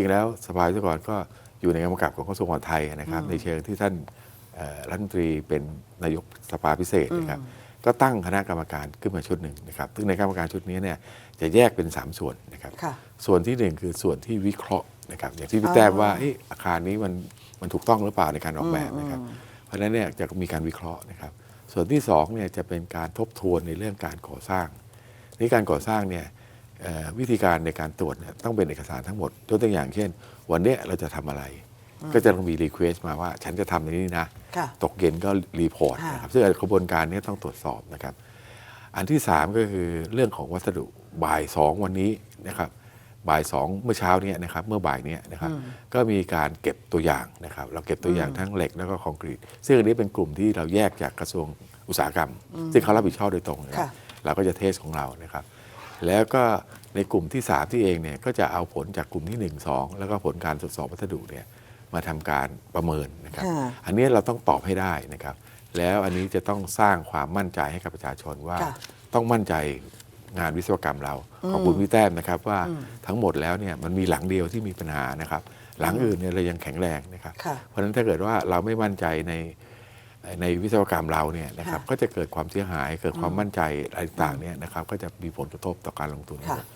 ริงๆแล้วสภาวิศวกรก็อยู่ในกรรมกับของกระทรวงมหาดไทยนะครับอืมในเชิงที่ท่านเอ่อรัฐมนตรีเป็นนายกสภาพิเศษนะครับก็ตั้งคณะกรรมการขึ้นมาชุดหนึ่งนะครับ ซึ่งในกรรมการชุดนี้เนี่ยจะแยกเป็น 3 ส่วนนะครับค่ะส่วนที่หนึ่งคือส่วนที่วิเคราะห์นะครับ อย่างที่พี่แต้มว่าเอ๊ะอาคารนี้มันมันถูกต้องหรือเปล่าในการออกแบบนะครับ เพราะฉะนั้นเนี่ยจะมีการวิเคราะห์นะครับ ส่วนที่สองเนี่ยจะเป็นการทบทวนในเรื่องการก่อสร้าง ในการก่อสร้างเนี่ยเอ่อ วิธีการในการตรวจเนี่ยต้องเป็นเอกสารทั้งหมดยกตัวอย่างเช่น วันเนี้ยเราจะทำอะไร ก็จะต้องมีรีเควสต์มาว่า ฉันจะทำในนี้นะค่ะตกเย็นก็รีพอร์ตค่ะนะครับซึ่งกระบวนการนี้ต้องตรวจสอบนะครับ อันที่ 3 ก็คือเรื่องของวัสดุบ่ายสองวันนี้นะครับบ่ายสองเมื่อเช้าเนี้นะครับเมื่อบ่ายเนี้นะครับก็มีการเก็บตัวอย่างนะครับ เราเก็บตัวอย่างทั้งเหล็กแล้วก็คอนกรีต ซึ่งอันนี้เป็นกลุ่มที่เราแยกจากกระทรวงอุตสาหกรรม ซึ่งเขารับผิดชอบโดยตรงนะครัค่ะบเราก็จะเทสของเรานะครับ แล้วก็ในกลุ่มที่ 3 ที่เองเนี่ยก็จะเอาผลจากกลุ่มที่ 1 2 แล้วก็ผลการตรวจสอบวัสดุเนี่ยมาทำการประเมินนะครับ ค่ะอันนี้เราต้องตอบให้ได้นะครับ แล้วอันนี้จะต้องสร้างความมั่นใจให้กับประชาชนว่า ค่ะต้องมั่นใจงานวิศวกรรมเราขอบคุณพี่แต้มนะครับว่าทั้งหมดแล้วเนี่ยมันมีหลังเดียวที่มีปัญหานะครับ หลังอื่นเนี่ยเรายังแข็งแรงนะครับ ค่ะ เพราะฉะนั้นถ้าเกิดว่าเราไม่มั่นใจใน ในวิศวกรรมเราเนี่ยนะครับค่ะก็จะเกิดความเสียหายเกิดความมั่นใจอะไรต่างๆเนี่ยนะครับก็จะมีผลกระทบต่อการลงทุนค่ะ